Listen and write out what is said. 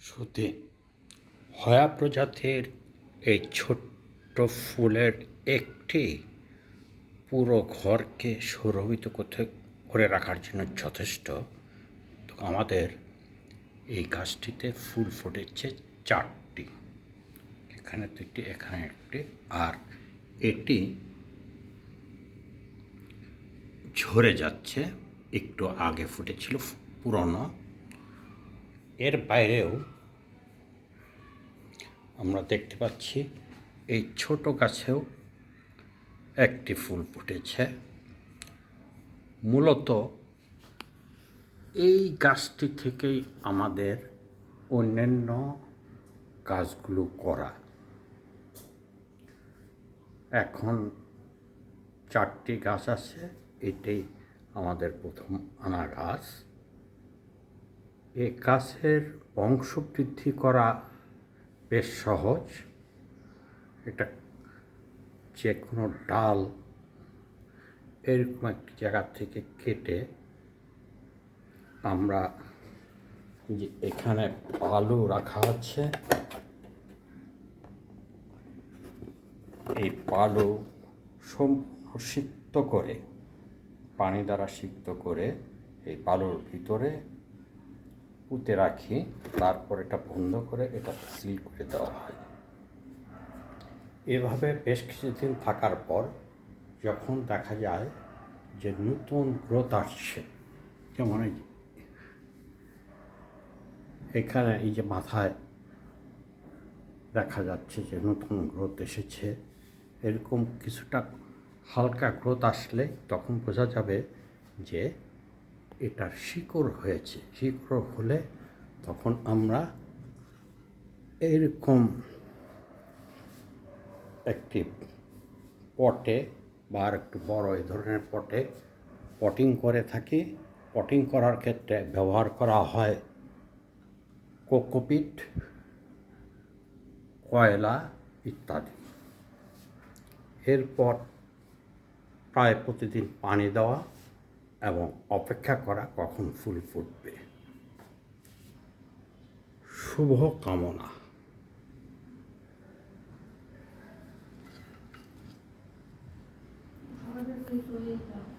সুতি হয়া প্রজাতির এই ছোট্ট ফুলের একটি পুরো ঘরকে সুরভিত করতে, করে রাখার জন্য যথেষ্ট। তো আমাদের এই গাছটিতে ফুল ফুটেছে চারটি। এখানে দুটি, এখানে একটি, আর এটি ঝরে যাচ্ছে, একটু আগে ফুটেছিল, পুরনো। এর বাইরেও আমরা দেখতে পাচ্ছি এই ছোট গাছেও একটি ফুল ফুটেছে। মূলত এই গাছটি থেকেই আমাদের অন্যান্য কাজগুলো করা। এখন চারটি গাছ আছে, এটাই আমাদের প্রথম আনা গাছ এ গাছের বংশ বৃদ্ধি করা বেশ সহজ। এটা যে কোনো ডাল এরকম একটি জায়গা থেকে কেটে আমরা যে এখানে আলু রাখা আছে এই পালু সিক্ত করে, পানি দ্বারা সিক্ত করে এই পালুর ভিতরে পুঁতে রাখি, তারপর এটা বন্ধ করে এটা সিল করে দেওয়া হয়। এভাবে বেশ কিছুদিন থাকার পর যখন দেখা যায় যে নতুন গ্রোথ আসছে, যেমন এই এখানে এই যে মাথায় দেখা যাচ্ছে যে নতুন গ্রোথ এসেছে, এরকম কিছুটা হালকা গ্রোথ আসলে তখন বোঝা যাবে যে এটার শিকড় হয়েছে। শিকড় হলে তখন আমরা এরকম একটি পটে বা আর একটু বড় এই ধরনের পটে পটিং করে থাকি। পটিং করার ক্ষেত্রে ব্যবহার করা হয় কোকোপিট, কয়লা ইত্যাদি। এরপর প্রায় প্রতিদিন পানি দেওয়া এবং অপেক্ষা করা কখন ফুল ফুটবে। শুভ কামনা।